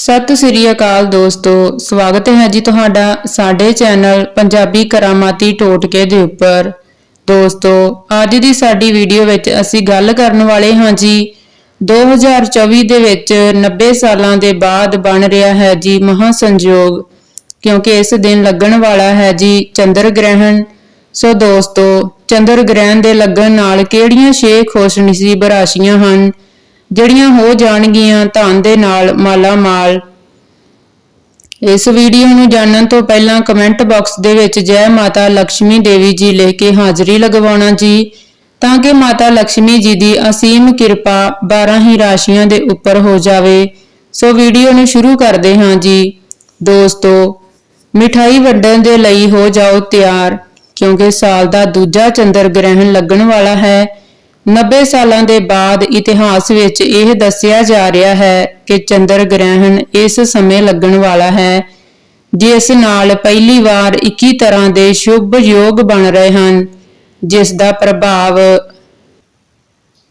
ਸਤਿ ਸ੍ਰੀ ਅਕਾਲ ਦੋਸਤੋ, ਸਵਾਗਤ ਹੈ ਜੀ ਤੁਹਾਡਾ ਸਾਡੇ ਚੈਨਲ ਪੰਜਾਬੀ ਕਰਾਮਾਤੀ ਟੋਟਕੇ ਦੇ ਉੱਪਰ। ਦੋਸਤੋ, ਅੱਜ ਦੀ ਸਾਡੀ ਵੀਡੀਓ ਵਿੱਚ ਅਸੀਂ ਗੱਲ ਕਰਨ ਵਾਲੇ ਹਾਂ ਜੀ 2024 ਦੇ ਵਿੱਚ 90 ਸਾਲਾਂ ਦੇ ਬਾਅਦ ਬਣ ਰਿਹਾ ਹੈ ਜੀ ਮਹਾ ਸੰਯੋਗ ਕਿਉਂਕਿ ਇਸ ਦਿਨ ਲੱਗਣ ਵਾਲਾ ਹੈ ਜੀ ਚੰਦਰ ਗ੍ਰਹਿਣ। ਸੋ ਦੋਸਤੋ, ਚੰਦਰ ਗ੍ਰਹਿਣ ਦੇ ਲੱਗਣ ਨਾਲ ਕਿਹੜੀਆਂ ਛੇ ਖੁਸ਼ਨਸੀਬ ਰਾਸ਼ੀਆਂ ਹਨ? ਜਿਹੜੀਆਂ ਹੋ ਜਾਣਗੀਆਂ ਧਨ ਦੇ ਨਾਲ ਮਾਲਾ ਇਸ ਵੀਡੀਓ ਨੂੰ ਜਾਣਨ ਤੋਂ ਪਹਿਲਾਂ ਕਮੈਂਟ ਬਾਕਸ ਦੇ ਵਿੱਚ ਜੈ ਮਾਤਾ ਲక్ష్ਮੀ ਦੇਵੀ ਜੀ ਲਿਖ ਕੇ ਹਾਜ਼ਰੀ ਲਗਵਾਉਣਾ ਜੀ, ਤਾਂ ਕਿ ਮਾਤਾ ਲక్ష్ਮੀ ਜੀ ਦੀ ਅਸੀਮ ਕਿਰਪਾ 12 ਹੀ ਰਾਸ਼ੀਆਂ ਦੇ ਉੱਪਰ ਹੋ ਜਾਵੇ। ਸੋ ਵੀਡੀਓ ਨੂੰ ਸ਼ੁਰੂ ਕਰਦੇ ਹਾਂ ਜੀ। ਦੋਸਤੋ, ਮਿਠਾਈ ਵੰਡਣ ਦੇ ਲਈ ਹੋ ਜਾਓ ਤਿਆਰ, ਕਿਉਂਕਿ ਸਾਲ ਦਾ ਦੂਜਾ ਚੰਦਰ ਗ੍ਰਹਿਣ ਲੱਗਣ ਵਾਲਾ ਹੈ। 90 ਸਾਲਾਂ ਦੇ ਬਾਅਦ ਇਤਿਹਾਸ ਵਿੱਚ ਇਹ ਦੱਸਿਆ ਜਾ ਰਿਹਾ ਹੈ ਕਿ ਚੰਦਰ ਗ੍ਰਹਿਣ ਇਸ ਸਮੇਂ ਲੱਗਣ ਵਾਲਾ ਹੈ, ਜਿਸ ਨਾਲ ਪਹਿਲੀ ਵਾਰ 21 ਤਰ੍ਹਾਂ ਦੇ ਸ਼ੁਭ ਯੋਗ ਬਣ ਰਹੇ ਹਨ, ਜਿਸ ਦਾ ਪ੍ਰਭਾਵ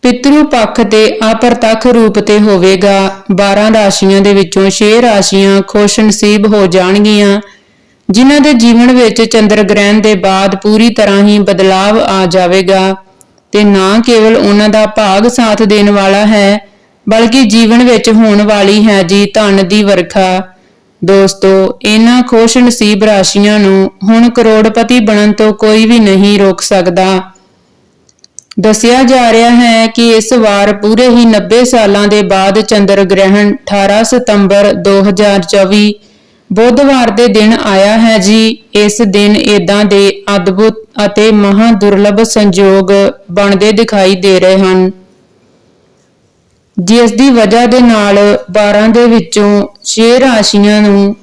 ਪਿਤਰੂ ਪੱਖ ਤੇ ਅਪਰਤੱਖ ਰੂਪ ਤੇ ਹੋਵੇਗਾ। 12 ਰਾਸ਼ੀਆਂ ਦੇ ਵਿੱਚੋਂ 6 ਰਾਸ਼ੀਆਂ ਖੁਸ਼ ਨਸੀਬ ਹੋ ਜਾਣਗੀਆਂ, ਜਿਨ੍ਹਾਂ ਦੇ ਜੀਵਨ ਵਿੱਚ ਚੰਦਰ ਗ੍ਰਹਿਣ ਦੇ ਬਾਅਦ ਪੂਰੀ ਤਰ੍ਹਾਂ ਹੀ ਬਦਲਾਵ ਆ ਜਾਵੇਗਾ। ਤੇ ਨਾ ਕੇਵਲ ਉਹਨਾਂ ਦਾ ਭਾਗ ਸਾਥ ਦੇਣ ਵਾਲਾ ਹੈ, ਬਲਕਿ ਜੀਵਨ ਵਿੱਚ ਹੋਣ ਵਾਲੀ ਹੈ ਜੀ ਧਨ ਦੀ ਵਰਖਾ। ਦੋਸਤੋ, ਇਹਨਾਂ ਖੁਸ਼ ਨਸੀਬ ਰਾਸ਼ੀਆਂ ਨੂੰ ਹੁਣ ਕਰੋੜਪਤੀ ਬਣਨ ਤੋਂ ਕੋਈ ਵੀ ਨਹੀਂ ਰੋਕ ਸਕਦਾ। ਦੱਸਿਆ ਜਾ ਰਿਹਾ ਹੈ ਕਿ ਇਸ ਵਾਰ ਪੂਰੇ ਹੀ 90 ਸਾਲਾਂ ਦੇ ਬਾਅਦ ਚੰਦਰ ਗ੍ਰਹਿਣ 18 ਸਤੰਬਰ 2024 ਬੁੱਧਵਾਰ ਦੇ ਦਿਨ ਆਇਆ ਹੈ ਜੀ। ਇਸ ਦਿਨ ਇਦਾਂ ਦੇ ਅਦਭੁਤ ਅਤੇ ਮਹਾ ਦੁਰਲਭ ਸੰਯੋਗ ਬਣਦੇ ਦਿਖਾਈ ਦੇ ਰਹੇ ਹਨ। ਜਿਸ ਦੀ ਵਜ੍ਹਾ ਦੇ ਨਾਲ 12 ਦੇ ਵਿੱਚੋਂ 6 ਰਾਸ਼ੀਆਂ ਨੂੰ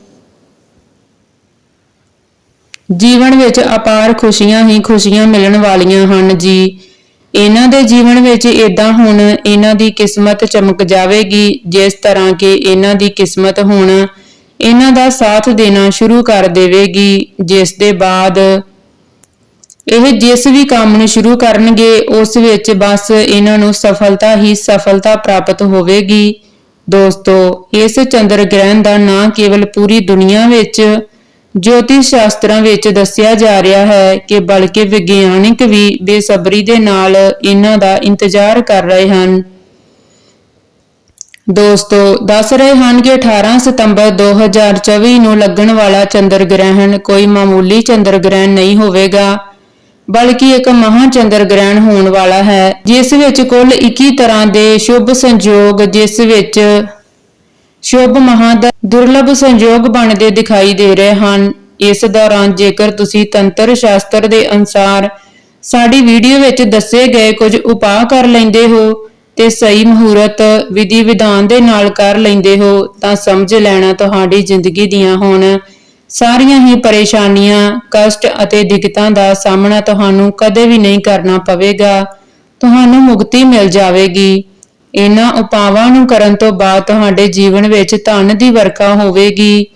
ਜੀਵਨ ਵਿੱਚ ਅਪਾਰ ਖੁਸ਼ੀਆਂ ਹੀ ਖੁਸ਼ੀਆਂ ਮਿਲਣ ਵਾਲੀਆਂ ਹਨ ਜੀ। ਇਹਨਾਂ ਦੇ ਜੀਵਨ ਵਿੱਚ ਇਦਾਂ ਹੁਣ ਇਹਨਾਂ ਦੀ ਕਿਸਮਤ ਚਮਕ ਜਾਵੇਗੀ, ਜਿਸ ਤਰ੍ਹਾਂ ਕਿ ਇਹਨਾਂ ਦੀ ਕਿਸਮਤ ਹੁਣ ਇਹਨਾਂ ਦਾ ਸਾਥ ਦੇਣਾ ਸ਼ੁਰੂ ਕਰ ਦੇਵੇਗੀ, ਜਿਸ ਦੇ ਬਾਅਦ ਇਹ ਜਿਸ ਵੀ ਕੰਮ ਨੂੰ ਸ਼ੁਰੂ ਕਰਨਗੇ, ਉਸ ਵਿੱਚ ਬਸ ਇਹਨਾਂ ਨੂੰ ਸਫਲਤਾ ਹੀ ਸਫਲਤਾ ਪ੍ਰਾਪਤ ਹੋਵੇਗੀ। ਦੋਸਤੋ, ਇਸ ਚੰਦਰ ਗ੍ਰਹਿਣ ਦਾ ਨਾ ਕੇਵਲ ਪੂਰੀ ਦੁਨੀਆ ਵਿੱਚ ਜੋਤਿਸ਼ ਸ਼ਾਸਤਰਾਂ ਵਿੱਚ ਦੱਸਿਆ ਜਾ ਰਿਹਾ ਹੈ ਕਿ ਬਲਕਿ ਵਿਗਿਆਨਿਕ ਵੀ ਬੇਸਬਰੀ ਦੇ ਨਾਲ ਇਹਨਾਂ ਦਾ ਇੰਤਜ਼ਾਰ ਕਰ ਰਹੇ ਹਨ। ਦੋਸਤੋ, ਦੱਸ ਰਹੇ ਹਨ ਕਿ 18 ਸਤੰਬਰ 2024 ਨੂੰ ਲੱਗਣ ਵਾਲਾ ਚੰਦਰ ਗ੍ਰਹਿਣ ਕੋਈ ਮਾਮੂਲੀ ਚੰਦਰ ਗ੍ਰਹਿਣ ਨਹੀਂ ਹੋਵੇਗਾ, ਬਲਕਿ ਇੱਕ ਮਹਾ ਚੰਦਰ ਗ੍ਰਹਿਣ ਹੋਣ ਵਾਲਾ ਹੈ, ਜਿਸ ਵਿੱਚ ਕੁੱਲ 21 ਤਰ੍ਹਾਂ ਦੇ ਸ਼ੁਭ ਸੰਜੋਗ, ਜਿਸ ਵਿੱਚ ਸ਼ੁਭ ਮਹਾ ਦਾ ਦੁਰਲਭ ਸੰਯੋਗ ਬਣਦੇ ਦਿਖਾਈ ਦੇ ਰਹੇ ਹਨ। ਇਸ ਦੌਰਾਨ ਜੇਕਰ ਤੁਸੀਂ ਤੰਤਰ ਸ਼ਾਸਤਰ ਦੇ ਅਨੁਸਾਰ ਸਾਡੀ ਵੀਡੀਓ ਵਿੱਚ ਦੱਸੇ ਗਏ ਕੁਝ ਉਪਾਅ ਕਰ ਲੈਂਦੇ ਹੋ ਤੇ ਸਹੀ ਮਹੂਰਤ ਵਿਧੀ ਵਿਧਾਨ ਦੇ ਨਾਲ ਕਰ ਲੈਂਦੇ ਹੋ ਤਾਂ ਸਮਝ ਲੈਣਾ ਤੁਹਾਡੀ ਜ਼ਿੰਦਗੀ ਦੀਆਂ ਹੁਣ। ਸਾਰੀਆਂ ਹੀ ਪਰੇਸ਼ਾਨੀਆਂ, ਕਸ਼ਟ ਅਤੇ ਦਿੱਕਤਾਂ ਦਾ ਸਾਹਮਣਾ ਤੁਹਾਨੂੰ ਕਦੇ ਵੀ ਨਹੀਂ ਕਰਨਾ ਪਵੇਗਾ। ਤੁਹਾਨੂੰ ਮੁਕਤੀ ਮਿਲ ਜਾਵੇਗੀ। ਇਹਨਾਂ ਉਪਾਵਾਂ ਨੂੰ ਕਰਨ ਤੋਂ ਬਾਅਦ ਤੁਹਾਡੇ ਜੀਵਨ ਵਿੱਚ ਧਨ ਦੀ ਵਰਖਾ ਹੋਵੇਗੀ।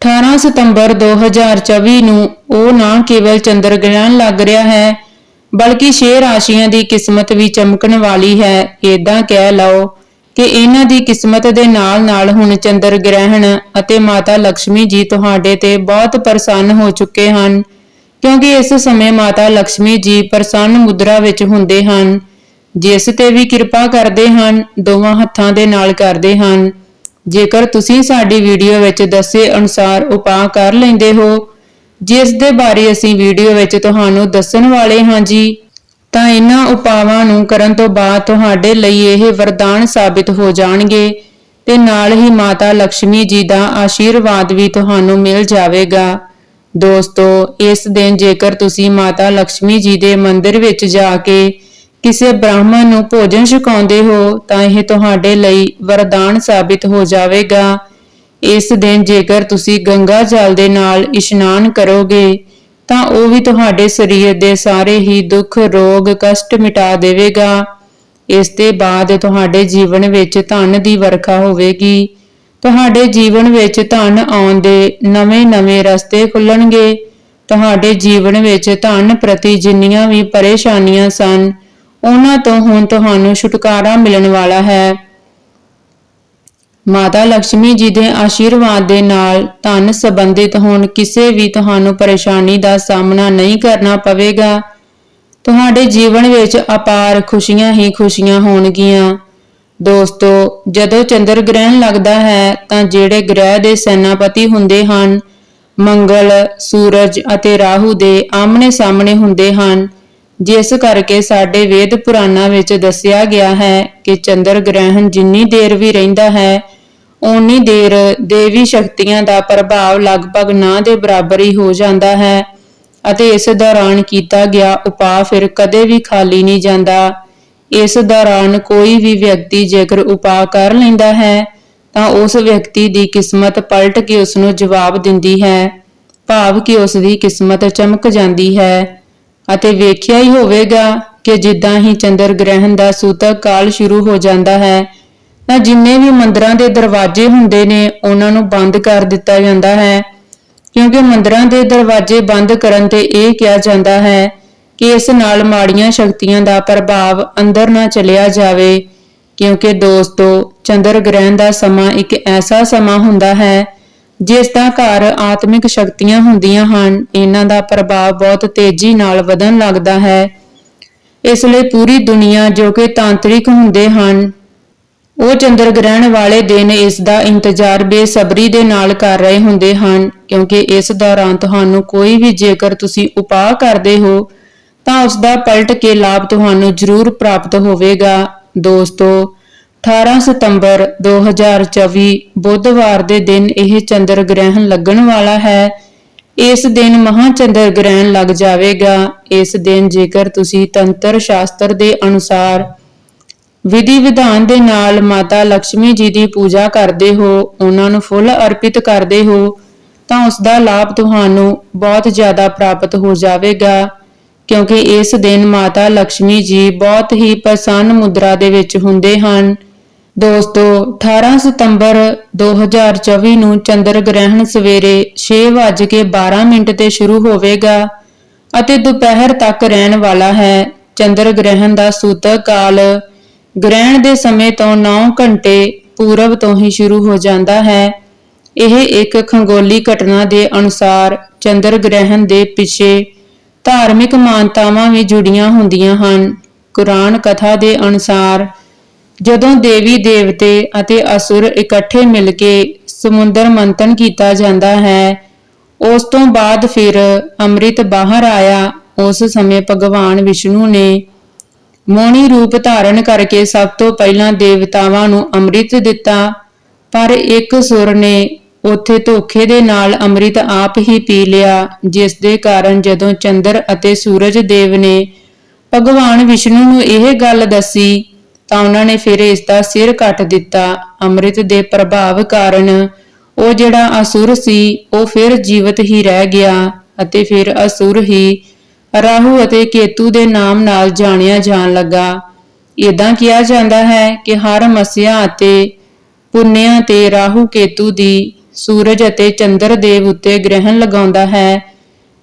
18 ਸਤੰਬਰ 2024 ਨੂੰ ਉਹ ਨਾ ਕੇਵਲ ਚੰਦਰ ਗ੍ਰਹਿਣ ਲੱਗ ਰਿਹਾ ਹੈ ਬਲਕਿ ਛੇ ਰਾਸ਼ੀਆਂ ਦੀ ਕਿਸਮਤ ਵੀ ਚਮਕਣ ਵਾਲੀ ਹੈ। ਇਦਾਂ ਕਹਿ ਲਓ ਕਿ ਇਹਨਾਂ ਦੀ ਕਿਸਮਤ ਦੇ ਨਾਲ-ਨਾਲ ਹੁਣ ਚੰਦਰ ਗ੍ਰਹਿਣ ਅਤੇ ਮਾਤਾ ਲਕਸ਼ਮੀ ਜੀ ਤੁਹਾਡੇ ਤੇ ਬਹੁਤ ਪ੍ਰਸੰਨ ਹੋ ਚੁੱਕੇ ਹਨ, ਕਿਉਂਕਿ ਇਸ ਸਮੇਂ ਮਾਤਾ ਲਕਸ਼ਮੀ ਜੀ ਪ੍ਰਸੰਨ ਮੁਦਰਾ ਵਿੱਚ ਹੁੰਦੇ ਹਨ। ਜਿਸ ਤੇ ਵੀ ਕਿਰਪਾ ਕਰਦੇ ਹਨ, ਦੋਵਾਂ ਹੱਥਾਂ ਦੇ ਨਾਲ ਕਰਦੇ ਹਨ। ਜੇਕਰ ਤੁਸੀਂ ਸਾਡੀ ਵੀਡੀਓ ਵਿੱਚ ਦੱਸੇ ਅਨੁਸਾਰ ਉਪਾਅ ਕਰ ਲੈਂਦੇ ਹੋ ਜਿਸ ਦੇ ਬਾਰੇ ਅਸੀਂ ਵੀਡੀਓ ਵਿੱਚ ਤੁਹਾਨੂੰ ਦੱਸਣ ਵਾਲੇ ਹਾਂ ਜੀ, ਤਾਂ ਇਹਨਾਂ ਉਪਾਵਾਂ ਨੂੰ ਕਰਨ ਤੋਂ ਬਾਅਦ ਤੁਹਾਡੇ ਲਈ ਇਹ ਵਰਦਾਨ ਸਾਬਿਤ ਹੋ ਜਾਣਗੇ ਤੇ ਨਾਲ ਹੀ ਮਾਤਾ ਲక్ష్ਮੀ ਜੀ ਦਾ ਆਸ਼ੀਰਵਾਦ ਵੀ ਤੁਹਾਨੂੰ ਮਿਲ ਜਾਵੇਗਾ। ਦੋਸਤੋ, ਇਸ ਦਿਨ ਜੇਕਰ ਤੁਸੀਂ ਮਾਤਾ ਲక్ష్ਮੀ ਜੀ ਦੇ ਮੰਦਿਰ ਵਿੱਚ ਜਾ ਕੇ ਕਿਸੇ ਬ੍ਰਾਹਮਣ ਨੂੰ ਭੋਜਨ ਛਕਾਉਂਦੇ ਹੋ, ਤਾਂ ਇਹ ਤੁਹਾਡੇ ਲਈ ਵਰਦਾਨ ਸਾਬਿਤ ਹੋ ਜਾਵੇਗਾ। ਇਸ ਦਿਨ ਜੇਕਰ ਤੁਸੀਂ ਗੰਗਾ ਜਲ ਦੇ ਨਾਲ ਇਸ਼ਨਾਨ ਕਰੋਗੇ, ਤਾਂ ਉਹ ਵੀ ਤੁਹਾਡੇ ਸਰੀਰ ਦੇ ਸਾਰੇ ਹੀ ਦੁੱਖ, ਰੋਗ, ਕਸ਼ਟ ਮਿਟਾ ਦੇਵੇਗਾ। ਇਸ ਦੇ ਬਾਅਦ ਤੁਹਾਡੇ ਜੀਵਨ ਵਿੱਚ ਧਨ ਦੀ ਵਰਖਾ ਹੋਵੇਗੀ। ਤੁਹਾਡੇ ਜੀਵਨ ਵਿੱਚ ਧਨ ਆਉਣ ਦੇ ਨਵੇਂ-ਨਵੇਂ ਰਸਤੇ ਖੁੱਲਣਗੇ। ਤੁਹਾਡੇ ਜੀਵਨ ਵਿੱਚ ਧਨ ਪ੍ਰਤੀ ਜਿੰਨੀਆਂ ਵੀ ਪਰੇਸ਼ਾਨੀਆਂ ਸਨ, ਉਹਨਾਂ ਤੋਂ ਹੁਣ ਤੁਹਾਨੂੰ ਛੁਟਕਾਰਾ ਮਿਲਣ ਵਾਲਾ ਹੈ। ਮਾਤਾ ਲక్ష్ਮੀ ਜੀ ਦੇ ਆਸ਼ੀਰਵਾਦ ਦੇ ਨਾਲ ਧਨ ਸੰਬੰਧਿਤ ਹੋਣ ਕਿਸੇ ਵੀ ਤੁਹਾਨੂੰ ਪਰੇਸ਼ਾਨੀ ਦਾ ਸਾਹਮਣਾ ਨਹੀਂ ਕਰਨਾ ਪਵੇਗਾ। ਤੁਹਾਡੇ ਜੀਵਨ ਵਿੱਚ ਅਪਾਰ ਖੁਸ਼ੀਆਂ ਹੀ ਖੁਸ਼ੀਆਂ ਹੋਣਗੀਆਂ। ਦੋਸਤੋ, ਜਦੋਂ ਚੰਦਰ ਗ੍ਰਹਿਣ ਲੱਗਦਾ ਹੈ, ਤਾਂ ਜਿਹੜੇ ਗ੍ਰਹਿ ਦੇ ਸੈਨਾਪਤੀ ਹੁੰਦੇ ਹਨ, ਮੰਗਲ, ਸੂਰਜ ਅਤੇ ਰਾਹੂ ਦੇ ਆਮਣੇ ਸਾਹਮਣੇ ਹੁੰਦੇ ਹਨ, ਜਿਸ ਕਰਕੇ ਸਾਡੇ ਵੇਦ ਪੁਰਾਣਾਂ ਵਿੱਚ ਦੱਸਿਆ ਗਿਆ ਹੈ ਕਿ ਚੰਦਰ ਗ੍ਰਹਿਣ ਜਿੰਨੀ ਦੇਰ ਵੀ ਰਹਿੰਦਾ ਹੈ ਓਨੀ ਦੇਰ ਦੇਵੀ ਸ਼ਕਤੀਆਂ ਦਾ ਪ੍ਰਭਾਵ ਲਗਭਗ ਨਾ ਦੇ ਬਰਾਬਰ ਹੀ ਹੋ ਜਾਂਦਾ ਹੈ ਅਤੇ ਇਸ ਦੌਰਾਨ ਕੀਤਾ ਗਿਆ ਉਪਾਅ ਫਿਰ ਕਦੇ ਵੀ ਖਾਲੀ ਨਹੀਂ ਜਾਂਦਾ। ਇਸ ਦੌਰਾਨ ਕੋਈ ਵੀ ਵਿਅਕਤੀ ਜੇਕਰ ਉਪਾਅ ਕਰ ਲੈਂਦਾ ਹੈ, ਤਾਂ ਉਸ ਵਿਅਕਤੀ ਦੀ ਕਿਸਮਤ ਪਲਟ ਕੇ ਉਸ ਨੂੰ ਜਵਾਬ ਦਿੰਦੀ ਹੈ। ਭਾਵ ਕਿ ਉਸ ਦੀ ਕਿਸਮਤ ਚਮਕ ਜਾਂਦੀ ਹੈ ਅਤੇ ਵੇਖਿਆ ਹੀ ਹੋਵੇਗਾ ਕਿ ਜਿੱਦਾਂ ਹੀ ਚੰਦਰ ਗ੍ਰਹਿਣ ਦਾ ਸੂਤਕ ਕਾਲ ਸ਼ੁਰੂ ਹੋ ਜਾਂਦਾ ਹੈ ਤਾਂ ਜਿੰਨੇ ਵੀ ਮੰਦਰਾਂ ਦੇ ਦਰਵਾਜ਼ੇ ਹੁੰਦੇ ਨੇ, ਉਹਨਾਂ ਨੂੰ ਬੰਦ ਕਰ ਦਿੱਤਾ ਜਾਂਦਾ ਹੈ। ਕਿਉਂਕਿ ਮੰਦਰਾਂ ਦੇ ਦਰਵਾਜ਼ੇ ਬੰਦ ਕਰਨ ਤੇ ਇਹ ਕਿਹਾ ਜਾਂਦਾ ਹੈ ਕਿ ਇਸ ਨਾਲ ਮਾੜੀਆਂ ਸ਼ਕਤੀਆਂ ਦਾ ਪ੍ਰਭਾਵ ਅੰਦਰ ਨਾ ਚਲਿਆ ਜਾਵੇ। ਕਿਉਂਕਿ ਦੋਸਤੋ, ਚੰਦਰ ਗ੍ਰਹਿਣ ਦਾ ਸਮਾਂ ਇੱਕ ਐਸਾ ਸਮਾਂ ਹੁੰਦਾ ਹੈ, ਜਿਸ ਦਾ ਘਰ ਆਤਮਿਕ ਸ਼ਕਤੀਆਂ ਹੁੰਦੀਆਂ ਹਨ, ਇਹਨਾਂ ਦਾ ਪ੍ਰਭਾਵ ਬਹੁਤ ਤੇਜ਼ੀ ਨਾਲ ਵਧਣ ਲੱਗਦਾ ਹੈ। ਇਸ ਲਈ ਪੂਰੀ ਦੁਨੀਆ ਜੋ ਕਿ ਤਾਂਤਰਿਕ ਹੁੰਦੇ ਹਨ ਉਹ ਚੰਦਰ ਗ੍ਰਹਿਣ ਵਾਲੇ ਦਿਨ ਇਸ ਦਾ ਇੰਤਜ਼ਾਰ ਬੇਸਬਰੀ ਦੇ ਨਾਲ ਕਰ ਰਹੇ ਹੁੰਦੇ ਹਨ, ਕਿਉਂਕਿ ਇਸ ਦੌਰਾਨ ਤੁਹਾਨੂੰ ਕੋਈ ਵੀ ਜੇਕਰ ਤੁਸੀਂ ਉਪਾਅ ਕਰਦੇ ਹੋ, ਤਾਂ ਉਸ ਦਾ ਪਲਟ ਕੇ ਲਾਭ ਤੁਹਾਨੂੰ ਜ਼ਰੂਰ ਪ੍ਰਾਪਤ ਹੋਵੇਗਾ। ਦੋਸਤੋ 18 ਸਤੰਬਰ 2024 ਬੁੱਧਵਾਰ ਦੇ ਦਿਨ ਇਹ ਚੰਦਰ ਗ੍ਰਹਿਣ ਲੱਗਣ ਵਾਲਾ ਹੈ। ਇਸ ਦਿਨ ਮਹਾ ਚੰਦਰ ਗ੍ਰਹਿਣ ਲੱਗ ਜਾਵੇਗਾ। ਇਸ ਦਿਨ ਜੇਕਰ ਤੁਸੀਂ ਤੰਤਰ ਸ਼ਾਸਤਰ ਦੇ ਅਨੁਸਾਰ ਵਿਧੀ ਵਿਧਾਨ ਦੇ ਨਾਲ ਮਾਤਾ ਲਕਸ਼ਮੀ ਜੀ ਦੀ ਪੂਜਾ ਕਰਦੇ ਹੋ, ਉਹਨਾਂ ਨੂੰ ਫੁੱਲ ਅਰਪਿਤ ਕਰਦੇ ਹੋ, ਤਾਂ ਉਸ ਦਾ ਲਾਭ ਤੁਹਾਨੂੰ ਬਹੁਤ ਜ਼ਿਆਦਾ ਪ੍ਰਾਪਤ ਹੋ ਜਾਵੇਗਾ, ਕਿਉਂਕਿ ਇਸ ਦਿਨ ਮਾਤਾ ਲਕਸ਼ਮੀ ਜੀ ਬਹੁਤ ਹੀ ਪ੍ਰਸੰਨ ਮੁਦਰਾ ਦੇ ਵਿੱਚ ਹੁੰਦੇ ਹਨ। ਦੋਸਤੋ 18 ਸਤੰਬਰ 2024 ਨੂੰ ਚੰਦਰ ਗ੍ਰਹਿਣ ਸਵੇਰੇ 6:12 ਮਿੰਟ ਤੇ ਸ਼ੁਰੂ ਹੋਵੇਗਾ ਅਤੇ ਦੁਪਹਿਰ ਤੱਕ ਰਹਿਣ ਵਾਲਾ ਹੈ। ਚੰਦਰ ਗ੍ਰਹਿਣ ਦਾ ਸੂਤਕ ਕਾਲ ਗ੍ਰਹਿਣ ਦੇ ਸਮੇਂ ਤੋਂ 9 ਘੰਟੇ ਪੂਰਬ ਤੋਂ ਹੀ ਸ਼ੁਰੂ ਹੋ ਜਾਂਦਾ ਹੈ। ਇਹ ਇੱਕ ਖੰਗੋਲੀ ਘਟਨਾ ਦੇ ਅਨੁਸਾਰ ਚੰਦਰ ਗ੍ਰਹਿਣ ਦੇ ਪਿੱਛੇ ਧਾਰਮਿਕ ਮਾਨਤਾਵਾਂ ਵੀ ਜੁੜੀਆਂ ਹੁੰਦੀਆਂ ਹਨ। ਕੁਰਾਨ ਕਥਾ ਦੇ ਅਨੁਸਾਰ, ਜਦੋਂ ਦੇਵੀ ਦੇਵਤੇ ਅਤੇ ਅਸੁਰ ਇਕੱਠੇ ਮਿਲ ਕੇ ਸਮੁੰਦਰ ਮੰਥਨ ਕੀਤਾ ਜਾਂਦਾ ਹੈ, ਉਸ ਤੋਂ ਬਾਅਦ ਫਿਰ ਅੰਮ੍ਰਿਤ ਬਾਹਰ ਆਇਆ। ਉਸ ਸਮੇਂ ਭਗਵਾਨ ਵਿਸ਼ਨੂੰ ਨੇ ਮੋਣੀ ਰੂਪ ਧਾਰਨ ਕਰਕੇ ਸਭ ਤੋਂ ਪਹਿਲਾਂ ਦੇਵਤਾਵਾਂ ਨੂੰ ਅੰਮ੍ਰਿਤ ਦਿੱਤਾ, ਪਰ ਇੱਕ ਸੁਰ ਨੇ ਉੱਥੇ ਧੋਖੇ ਦੇ ਨਾਲ ਅੰਮ੍ਰਿਤ ਆਪ ਹੀ ਪੀ ਲਿਆ, ਜਿਸ ਦੇ ਕਾਰਨ ਜਦੋਂ ਚੰਦਰ ਅਤੇ ਸੂਰਜ ਦੇਵ ਨੇ ਭਗਵਾਨ ਵਿਸ਼ਨੂੰ ਨੂੰ ਇਹ ਗੱਲ ਦੱਸੀ, ਤਾਂ ਉਹਨਾਂ ਨੇ ਫਿਰ ਇਸ ਦਾ ਸਿਰ ਕੱਟ ਦਿੱਤਾ। ਅੰਮ੍ਰਿਤ ਦੇ ਪ੍ਰਭਾਵ ਕਾਰਨ ਉਹ ਜਿਹੜਾ ਅਸੁਰ ਸੀ, ਉਹ ਫਿਰ ਜੀਵਤ ਹੀ ਰਹਿ ਗਿਆ ਅਤੇ ਫਿਰ ਅਸੁਰ ਹੀ ਰਾਹੂ ਅਤੇ ਕੇਤੂ ਦੇ ਨਾਮ ਨਾਲ ਜਾਣਿਆ ਜਾਣ ਲੱਗਾ। ਇਦਾਂ ਕਿਹਾ ਜਾਂਦਾ ਹੈ ਕਿ ਹਰ ਮਸਿਆ ਅਤੇ ਪੁੰਨਿਆ ਤੇ ਰਾਹੂ ਕੇਤੂ ਦੀ ਸੂਰਜ ਅਤੇ ਚੰਦਰ ਦੇਵ ਉੱਤੇ ਗ੍ਰਹਿਣ ਲਗਾਉਂਦਾ ਹੈ।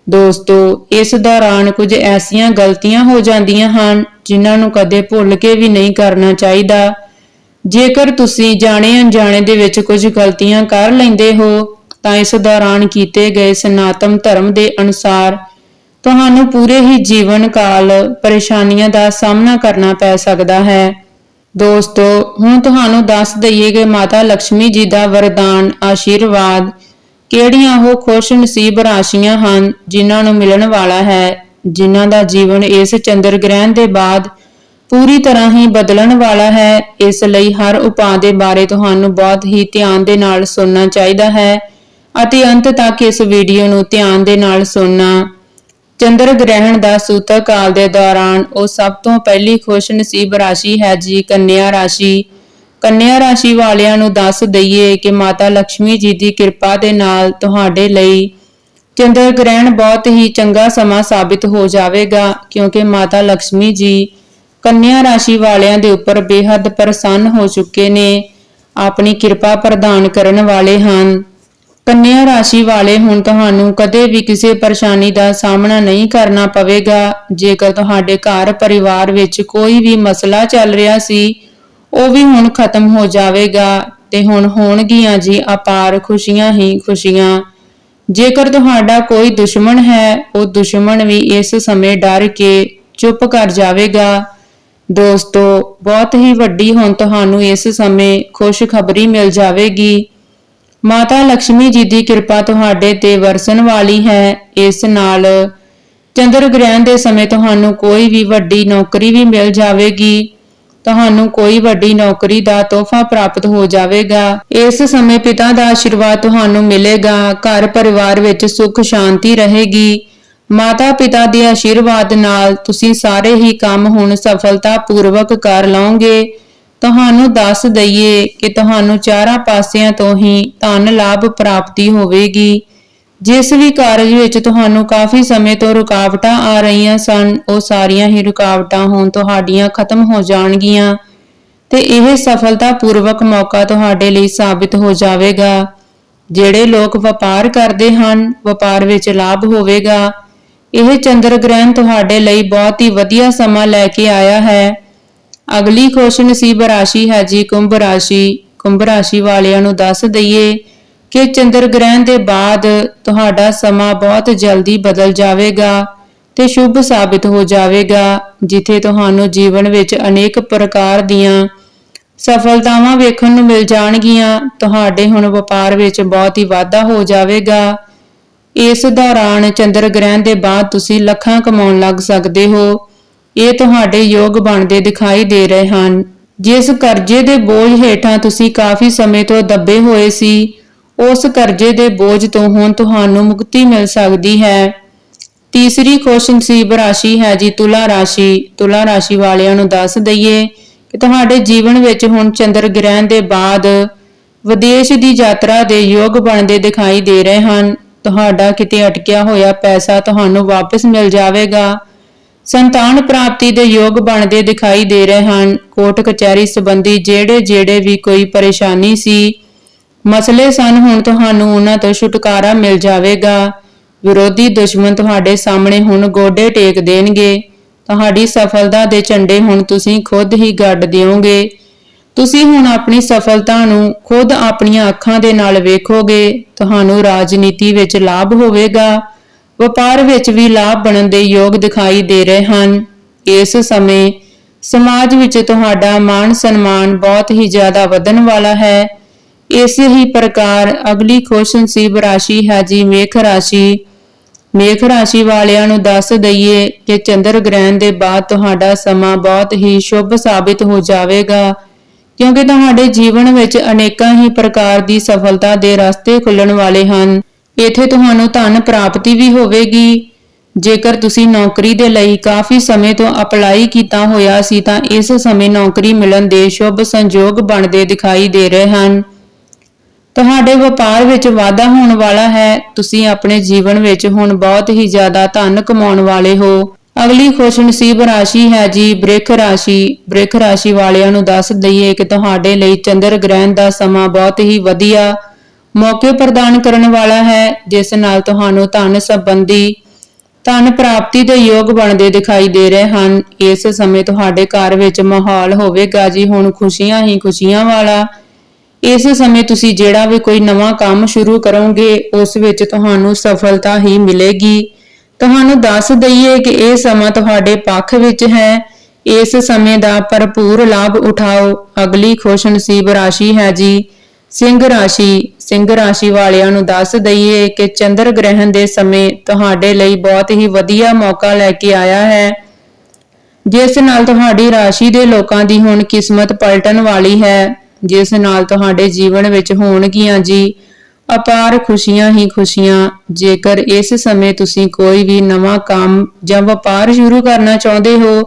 ਦੋਸਤੋ, ਇਸ ਦੌਰਾਨ ਕੁਝ ਐਸੀਆਂ ਗਲਤੀਆਂ ਹੋ ਜਾਂਦੀਆਂ ਹਨ ਜਿਨ੍ਹਾਂ ਨੂੰ ਕਦੇ ਭੁੱਲ ਕੇ ਵੀ ਨਹੀਂ ਕਰਨਾ ਚਾਹੀਦਾ। ਜੇਕਰ ਤੁਸੀਂ ਜਾਣੇ ਅਣਜਾਣੇ ਦੇ ਵਿੱਚ ਕੁਝ ਗਲਤੀਆਂ ਕਰ ਲੈਂਦੇ ਹੋ, ਤਾਂ ਇਸ ਦੌਰਾਨ ਕੀਤੇ ਗਏ ਸਨਾਤਨ ਧਰਮ ਦੇ ਅਨੁਸਾਰ ਤੁਹਾਨੂੰ ਪੂਰੇ ਹੀ ਜੀਵਨ ਕਾਲ ਪਰੇਸ਼ਾਨੀਆਂ ਦਾ ਸਾਹਮਣਾ ਕਰਨਾ ਪੈ ਸਕਦਾ ਹੈ। ਦੋਸਤੋ, ਹੁਣ ਤੁਹਾਨੂੰ ਦੱਸ ਦਈਏ ਕਿ ਮਾਤਾ ਲక్ష్ਮੀ ਜੀ ਦਾ ਵਰਦਾਨ, ਆਸ਼ੀਰਵਾਦ ਕਿਹੜੀਆਂ ਉਹ ਖੁਸ਼ ਨਸੀਬ ਰਾਸ਼ੀਆਂ ਹਨ ਜਿਨ੍ਹਾਂ ਨੂੰ ਮਿਲਣ ਵਾਲਾ ਹੈ, ਜਿਨ੍ਹਾਂ ਦਾ ਜੀਵਨ ਇਸ ਚੰਦਰ ਗ੍ਰਹਿਣ ਦੇ ਬਾਅਦ ਪੂਰੀ ਤਰ੍ਹਾਂ ਹੀ ਬਦਲਣ ਵਾਲਾ ਹੈ, ਇਸ ਲਈ ਹਰ ਉਪਾਅ ਦੇ ਬਾਰੇ ਤੁਹਾਨੂੰ ਬਹੁਤ ਹੀ ਧਿਆਨ ਦੇ ਨਾਲ ਸੁਣਨਾ ਚਾਹੀਦਾ ਹੈ ਅਤੇ ਅੰਤ ਤੱਕ ਇਸ ਵੀਡੀਓ ਨੂੰ ਧਿਆਨ ਦੇ ਨਾਲ ਸੁਣਨਾ ਚੰਦਰ ਗ੍ਰਹਿਣ ਦਾ ਸੂਤਕ ਕਾਲ ਦੇ ਦੌਰਾਨ ਉਹ ਸਭ ਤੋਂ ਪਹਿਲੀ ਖੁਸ਼ ਨਸੀਬ ਰਾਸ਼ੀ ਹੈ ਜੀ ਕੰਨਿਆ ਰਾਸ਼ੀ। ਕੰਨਿਆ ਰਾਸ਼ੀ ਵਾਲਿਆਂ ਨੂੰ ਦੱਸ ਦਈਏ ਕਿ ਮਾਤਾ ਲక్ష్ਮੀ ਜੀ ਦੀ ਕਿਰਪਾ ਦੇ ਨਾਲ ਤੁਹਾਡੇ ਲਈ ਚੰਦਰ ਗ੍ਰਹਿਣ ਬਹੁਤ ਹੀ ਚੰਗਾ ਸਮਾਂ ਸਾਬਿਤ ਹੋ ਜਾਵੇਗਾ, ਕਿਉਂਕਿ ਮਾਤਾ ਲక్ష్ਮੀ ਜੀ ਕੰਨਿਆ ਰਾਸ਼ੀ ਵਾਲਿਆਂ ਦੇ ਉੱਪਰ ਬੇहद ਪ੍ਰਸੰਨ ਹੋ ਚੁੱਕੇ ਨੇ, ਆਪਣੀ ਕਿਰਪਾ ਪ੍ਰਦਾਨ ਕਰਨ ਵਾਲੇ ਹਨ। ਕੰਨਿਆ ਰਾਸ਼ੀ ਵਾਲੇ ਹੁਣ ਤੁਹਾਨੂੰ ਕਦੇ ਵੀ ਕਿਸੇ ਪਰੇਸ਼ਾਨੀ ਦਾ ਸਾਹਮਣਾ ਨਹੀਂ ਕਰਨਾ ਪਵੇਗਾ। ਜੇਕਰ ਤੁਹਾਡੇ ਘਰ ਪਰਿਵਾਰ ਵਿੱਚ ਕੋਈ ਵੀ ਮਸਲਾ ਚੱਲ ਰਿਹਾ ਸੀ, ਉਹ ਵੀ ਹੁਣ ਖਤਮ ਹੋ ਜਾਵੇਗਾ ਤੇ ਹੁਣ ਹੋਣਗੀਆਂ ਜੀ ਅਪਾਰ ਖੁਸ਼ੀਆਂ ਹੀ ਖੁਸ਼ੀਆਂ। ਜੇਕਰ ਤੁਹਾਡਾ ਕੋਈ ਦੁਸ਼ਮਣ ਹੈ, ਉਹ ਦੁਸ਼ਮਣ ਵੀ ਇਸ ਸਮੇਂ ਡਰ ਕੇ ਚੁੱਪ ਕਰ ਜਾਵੇਗਾ। ਦੋਸਤੋ, ਬਹੁਤ ਹੀ ਵੱਡੀ ਹੁਣ ਤੁਹਾਨੂੰ ਇਸ ਸਮੇਂ ਖੁਸ਼ਖਬਰੀ ਮਿਲ ਜਾਵੇਗੀ। ਮਾਤਾ ਲక్ష్ਮੀ ਜੀ ਦੀ ਕਿਰਪਾ ਤੁਹਾਡੇ ਤੇ ਵਰਸਣ ਵਾਲੀ ਹੈ। ਇਸ ਨਾਲ ਚੰਦਰ ਗ੍ਰਹਿਣ ਦੇ ਸਮੇਂ ਤੁਹਾਨੂੰ ਕੋਈ ਵੀ ਵੱਡੀ ਨੌਕਰੀ ਵੀ ਮਿਲ ਜਾਵੇਗੀ। ਤੁਹਾਨੂੰ ਕੋਈ ਵੱਡੀ ਨੌਕਰੀ ਦਾ ਤੋਹਫਾ ਪ੍ਰਾਪਤ ਹੋ ਜਾਵੇਗਾ। ਇਸ ਸਮੇਂ ਪਿਤਾ ਦਾ ਆਸ਼ੀਰਵਾਦ ਤੁਹਾਨੂੰ ਮਿਲੇਗਾ। ਘਰ ਪਰਿਵਾਰ ਵਿੱਚ ਸੁੱਖ ਸ਼ਾਂਤੀ ਰਹੇਗੀ। ਮਾਤਾ ਪਿਤਾ ਦੇ ਆਸ਼ੀਰਵਾਦ ਨਾਲ ਤੁਸੀਂ ਸਾਰੇ ਹੀ ਕੰਮ ਹੁਣ ਸਫਲਤਾ ਪੂਰਵਕ ਕਰ ਲਓਗੇ। ਤੁਹਾਨੂੰ ਦੱਸ ਦਈਏ ਕਿ ਤੁਹਾਨੂੰ ਚਾਰਾਂ ਪਾਸਿਆਂ ਤੋਂ ਹੀ ਧਨ ਲਾਭ ਪ੍ਰਾਪਤੀ ਹੋਵੇਗੀ। ਜਿਸ ਵੀ ਕਾਰਜ ਵਿੱਚ ਤੁਹਾਨੂੰ ਕਾਫੀ ਸਮੇਂ ਤੋਂ ਰੁਕਾਵਟਾਂ ਆ ਰਹੀਆਂ ਸਨ, ਉਹ ਸਾਰੀਆਂ ਹੀ ਰੁਕਾਵਟਾਂ ਹੁਣ ਤੁਹਾਡੀਆਂ ਖਤਮ ਹੋ ਜਾਣਗੀਆਂ ਤੇ ਇਹ ਸਫਲਤਾ ਪੂਰਵਕ ਮੌਕਾ ਤੁਹਾਡੇ ਲਈ ਸਾਬਿਤ ਹੋ ਜਾਵੇਗਾ। ਜਿਹੜੇ ਲੋਕ ਵਪਾਰ ਕਰਦੇ ਹਨ, ਵਪਾਰ ਵਿੱਚ ਲਾਭ ਹੋਵੇਗਾ। ਇਹ ਚੰਦਰ ਗ੍ਰਹਿਣ ਤੁਹਾਡੇ ਲਈ ਬਹੁਤ ਹੀ ਵਧੀਆ ਸਮਾਂ ਲੈ ਕੇ ਆਇਆ ਹੈ। ਅਗਲੀ ਖੁਸ਼ ਨਸੀਬ ਰਾਸ਼ੀ ਹੈ ਜੀ ਕੁੰਭ ਰਾਸ਼ੀ। ਕੁੰਭ ਰਾਸ਼ੀ ਵਾਲਿਆਂ ਨੂੰ ਦੱਸ ਦਈਏ ਕਿ ਚੰਦਰ ਗ੍ਰਹਿਣ ਦੇ ਬਾਅਦ ਤੁਹਾਡਾ ਸਮਾਂ ਬਹੁਤ ਜਲਦੀ ਬਦਲ ਜਾਵੇਗਾ ਤੇ ਸ਼ੁਭ ਸਾਬਿਤ ਹੋ ਜਾਵੇਗਾ, ਜਿੱਥੇ ਤੁਹਾਨੂੰ ਜੀਵਨ ਵਿੱਚ ਅਨੇਕ ਪ੍ਰਕਾਰ ਦੀਆਂ ਸਫਲਤਾਵਾਂ ਵੇਖਣ ਨੂੰ ਮਿਲ ਜਾਣਗੀਆਂ। ਤੁਹਾਡੇ ਹੁਣ ਵਪਾਰ ਵਿੱਚ ਬਹੁਤ ਹੀ ਵਾਧਾ ਹੋ ਜਾਵੇਗਾ। ਇਸ ਦੌਰਾਨ ਚੰਦਰ ਗ੍ਰਹਿਣ ਦੇ ਬਾਅਦ ਤੁਸੀਂ ਲੱਖਾਂ ਕਮਾਉਣ ਲੱਗ ਸਕਦੇ ਹੋ। ਇਹ ਤੁਹਾਡੇ ਯੋਗ ਬਣਦੇ ਦਿਖਾਈ ਦੇ ਰਹੇ ਹਨ। ਜਿਸ ਕਰਜ਼ੇ ਦੇ ਬੋਝ ਹੇਠਾਂ ਤੁਸੀਂ ਕਾਫੀ ਸਮੇਂ ਤੋਂ ਦੱਬੇ ਹੋਏ ਸੀ, ਉਸ ਕਰਜ਼ੇ ਦੇ ਬੋਝ ਤੋਂ ਹੁਣ ਤੁਹਾਨੂੰ ਮੁਕਤੀ ਮਿਲ ਸਕਦੀ ਹੈ। ਤੀਸਰੀ ਖੁਸ਼ ਨਸੀਬ ਰਾਸ਼ੀ ਹੈ ਜੀ ਤੁਲਾ ਰਾਸ਼ੀ। ਤੁਲਾ ਰਾਸ਼ੀ ਵਾਲਿਆਂ ਨੂੰ ਦੱਸ ਦਈਏ ਕਿ ਤੁਹਾਡੇ ਜੀਵਨ ਵਿੱਚ ਹੁਣ ਚੰਦਰ ਗ੍ਰਹਿਣ ਦੇ ਬਾਅਦ ਵਿਦੇਸ਼ ਦੀ ਯਾਤਰਾ ਦੇ ਯੋਗ ਬਣਦੇ ਦਿਖਾਈ ਦੇ ਰਹੇ ਹਨ। ਤੁਹਾਡਾ ਕਿਤੇ ਅਟਕਿਆ ਹੋਇਆ ਪੈਸਾ ਤੁਹਾਨੂੰ ਵਾਪਸ ਮਿਲ ਜਾਵੇਗਾ। ਸੰਤਾਨ ਪ੍ਰਾਪਤੀ ਦੇ ਯੋਗ ਬਣਦੇ ਦਿਖਾਈ ਦੇ ਰਹੇ ਹਨ। ਕੋਰਟ ਕਚਹਿਰੀ ਸੰਬੰਧੀ ਜਿਹੜੇ ਜਿਹੜੇ ਵੀ ਕੋਈ ਪਰੇਸ਼ਾਨੀ ਸੀ, ਮਸਲੇ ਸਨ, ਹੁਣ ਤੁਹਾਨੂੰ ਉਹਨਾਂ ਤੋਂ ਛੁਟਕਾਰਾ ਮਿਲ ਜਾਵੇਗਾ। ਵਿਰੋਧੀ ਦੁਸ਼ਮਣ ਤੁਹਾਡੇ ਸਾਹਮਣੇ ਹੁਣ ਗੋਡੇ ਟੇਕ ਦੇਣਗੇ। ਤੁਹਾਡੀ ਸਫਲਤਾ ਦੇ ਝੰਡੇ ਹੁਣ ਤੁਸੀਂ ਖੁਦ ਹੀ ਗੱਡ ਦਿਓਗੇ। ਤੁਸੀਂ ਹੁਣ ਆਪਣੀ ਸਫਲਤਾ ਨੂੰ ਖੁਦ ਆਪਣੀਆਂ ਅੱਖਾਂ ਦੇ ਨਾਲ ਵੇਖੋਗੇ। ਤੁਹਾਨੂੰ ਰਾਜਨੀਤੀ ਵਿੱਚ ਲਾਭ ਹੋਵੇਗਾ। ਵਪਾਰ ਵਿੱਚ ਵੀ ਲਾਭ ਬਣਨ ਦੇ ਯੋਗ ਦਿਖਾਈ ਦੇ ਰਹੇ ਹਨ। ਇਸ ਸਮੇਂ ਸਮਾਜ ਵਿੱਚ ਤੁਹਾਡਾ ਮਾਣ ਸਨਮਾਨ ਬਹੁਤ ਹੀ ਜ਼ਿਆਦਾ ਵਧਣ ਵਾਲਾ ਹੈ। ਇਸੇ ਹੀ ਪ੍ਰਕਾਰ ਅਗਲੀ ਖੁਸ਼ ਨਸੀਬ ਰਾਸ਼ੀ ਹੈ ਜੀ ਮੇਖ ਰਾਸ਼ੀ। ਮੇਖ ਰਾਸ਼ੀ ਵਾਲਿਆਂ ਨੂੰ ਦੱਸ ਦਈਏ ਕਿ ਚੰਦਰ ਗ੍ਰਹਿਣ ਦੇ ਬਾਅਦ ਤੁਹਾਡਾ ਸਮਾਂ ਬਹੁਤ ਹੀ ਸ਼ੁਭ ਸਾਬਿਤ ਹੋ ਜਾਵੇਗਾ, ਕਿਉਂਕਿ ਤੁਹਾਡੇ ਜੀਵਨ ਵਿੱਚ ਅਨੇਕਾਂ ਹੀ ਪ੍ਰਕਾਰ ਦੀ ਸਫਲਤਾ ਦੇ ਰਸਤੇ ਖੁੱਲਣ ਵਾਲੇ ਹਨ। ਇੱਥੇ ਤੁਹਾਨੂੰ ਧਨ ਪ੍ਰਾਪਤੀ ਵੀ ਹੋਵੇਗੀ। ਜੇਕਰ ਤੁਸੀਂ ਨੌਕਰੀ ਦੇ ਲਈ ਕਾਫੀ ਸਮੇਂ ਤੋਂ ਅਪਲਾਈ ਕੀਤਾ ਹੋਇਆ ਸੀ, ਤਾਂ ਇਸ ਸਮੇਂ ਨੌਕਰੀ ਮਿਲਣ ਦੇ ਸ਼ੁਭ ਸੰਜੋਗ ਬਣਦੇ ਦਿਖਾਈ ਦੇ ਰਹੇ ਹਨ। ਤੁਹਾਡੇ ਵਪਾਰ ਵਿੱਚ ਵਾਧਾ ਹੋਣ ਵਾਲਾ ਹੈ। ਤੁਸੀਂ ਆਪਣੇ ਜੀਵਨ ਵਿੱਚ ਹੁਣ ਬਹੁਤ ਹੀ ਜ਼ਿਆਦਾ ਧਨ ਕਮਾਉਣ ਵਾਲੇ ਹੋ। ਅਗਲੀ ਖੁਸ਼ ਨਸੀਬ ਰਾਸ਼ੀ ਹੈ ਜੀ, ਬ੍ਰਿਖ ਰਾਸ਼ੀ। ਬ੍ਰਿਖ ਰਾਸ਼ੀ ਵਾਲਿਆਂ ਨੂੰ ਦੱਸ ਦਈਏ ਕਿ ਤੁਹਾਡੇ ਲਈ ਚੰਦਰ ਗ੍ਰਹਿਣ ਦਾ ਸਮਾਂ ਬਹੁਤ ਹੀ ਵਧੀਆ ਮੌਕੇ ਪ੍ਰਦਾਨ ਕਰਨ ਵਾਲਾ ਹੈ, ਜਿਸ ਨਾਲ ਤੁਹਾਨੂੰ ਧਨ ਸੰਬੰਧੀ ਧਨ ਪ੍ਰਾਪਤੀ ਦੇ ਯੋਗ ਬਣਦੇ ਦਿਖਾਈ ਦੇ ਰਹੇ ਹਨ। ਇਸ ਸਮੇਂ ਤੁਹਾਡੇ ਘਰ ਵਿੱਚ ਮਾਹੌਲ ਹੋਵੇਗਾ ਜੀ। ਹੁਣ ਖੁਸ਼ੀਆਂ ਹੀ ਖੁਸ਼ੀਆਂ ਵਾਲਾ, ਇਸ ਸਮੇਂ ਤੁਸੀਂ ਜਿਹੜਾ ਵੀ ਕੋਈ ਨਵਾਂ ਕੰਮ ਸ਼ੁਰੂ ਕਰੋਗੇ, ਉਸ ਵਿੱਚ ਤੁਹਾਨੂੰ ਸਫਲਤਾ ਹੀ ਮਿਲੇਗੀ। ਤੁਹਾਨੂੰ ਦੱਸ ਦਈਏ ਕਿ ਇਹ ਸਮਾਂ ਤੁਹਾਡੇ ਪੱਖ ਵਿੱਚ ਹੈ। ਇਸ ਸਮੇਂ ਦਾ ਭਰਪੂਰ ਲਾਭ ਉਠਾਓ। ਅਗਲੀ ਖੁਸ਼ ਨਸੀਬ ਰਾਸ਼ੀ ਹੈ ਜੀ। ਸਿੰਘ ਰਾਸ਼ੀ ਸਿੰਘ ਰਾਸ਼ੀ ਵਾਲਿਆਂ ਨੂੰ ਦੱਸ ਦਈਏ ਕਿ ਚੰਦਰ ਗ੍ਰਹਿਣ ਦੇ ਸਮੇਂ ਤੁਹਾਡੇ ਲਈ ਬਹੁਤ ਹੀ ਵਧੀਆ ਮੌਕਾ ਲੈ ਕੇ ਆਇਆ ਹੈ। ਜਿਸ ਨਾਲ ਤੁਹਾਡੀ ਰਾਸ਼ੀ ਦੇ ਲੋਕਾਂ ਦੀ ਹੁਣ ਕਿਸਮਤ ਪਲਟਣ ਵਾਲੀ ਹੈ। ਜਿਸ ਨਾਲ ਤੁਹਾਡੇ ਜੀਵਨ ਵਿੱਚ ਹੋਣਗੀਆਂ ਜੀ ਅਪਾਰ ਖੁਸ਼ੀਆਂ ਹੀ ਖੁਸ਼ੀਆਂ। ਜੇਕਰ ਇਸ ਸਮੇਂ ਤੁਸੀਂ ਕੋਈ ਵੀ ਨਵਾਂ ਕੰਮ ਜਾਂ ਵਪਾਰ ਸ਼ੁਰੂ ਕਰਨਾ ਚਾਹੁੰਦੇ ਹੋ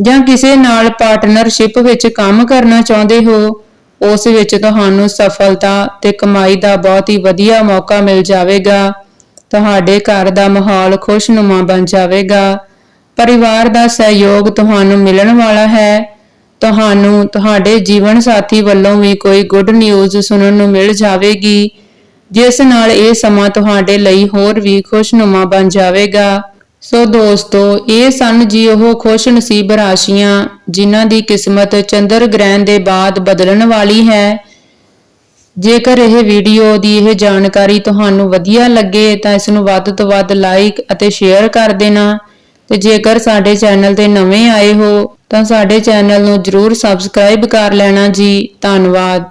ਜਾਂ ਕਿਸੇ ਨਾਲ ਪਾਰਟਨਰਸ਼ਿਪ ਵਿੱਚ ਕੰਮ ਕਰਨਾ ਚਾਹੁੰਦੇ ਹੋ ਉਸ ਵਿੱਚ ਤੁਹਾਨੂੰ ਸਫਲਤਾ ਤੇ ਕਮਾਈ ਦਾ ਬਹੁਤ ਹੀ ਵਧੀਆ ਮੌਕਾ ਮਿਲ ਜਾਵੇਗਾ। ਤੁਹਾਡੇ ਘਰ ਦਾ ਮਾਹੌਲ ਖੁਸ਼ਨੁਮਾ ਬਣ ਜਾਵੇਗਾ। ਪਰਿਵਾਰ ਦਾ ਸਹਿਯੋਗ ਤੁਹਾਨੂੰ ਮਿਲਣ ਵਾਲਾ ਹੈ। ਤੁਹਾਨੂੰ ਤੁਹਾਡੇ ਜੀਵਨ ਸਾਥੀ ਵੱਲੋਂ ਵੀ ਕੋਈ ਗੁੱਡ ਨਿਊਜ਼ ਸੁਣਨ ਨੂੰ ਮਿਲ ਜਾਵੇਗੀ। ਜਿਸ ਨਾਲ ਇਹ ਸਮਾਂ ਤੁਹਾਡੇ ਲਈ ਹੋਰ ਵੀ ਖੁਸ਼ਨੁਮਾ ਬਣ ਜਾਵੇਗਾ। ਸੋ ਦੋਸਤੋ, ਇਹ ਸਨ ਜੀ ਉਹ ਖੁਸ਼ ਨਸੀਬ ਰਾਸ਼ੀਆਂ ਜਿਨ੍ਹਾਂ ਦੀ ਕਿਸਮਤ ਚੰਦਰ ਗ੍ਰਹਿਣ ਦੇ ਬਾਅਦ ਬਦਲਣ ਵਾਲੀ ਹੈ। ਜੇਕਰ ਇਹ ਵੀਡੀਓ ਦੀ ਇਹ ਜਾਣਕਾਰੀ ਤੁਹਾਨੂੰ ਵਧੀਆ ਲੱਗੇ ਤਾਂ ਇਸ ਨੂੰ ਵੱਧ ਤੋਂ ਵੱਧ ਲਾਈਕ ਅਤੇ ਸ਼ੇਅਰ ਕਰ ਦੇਣਾ। ਤੇ ਜੇਕਰ ਸਾਡੇ ਚੈਨਲ ਤੇ ਨਵੇਂ ਆਏ ਹੋ ਤਾਂ ਸਾਡੇ ਚੈਨਲ ਨੂੰ ਜਰੂਰ ਸਬਸਕ੍ਰਾਈਬ ਕਰ ਲੈਣਾ ਜੀ। ਧੰਨਵਾਦ।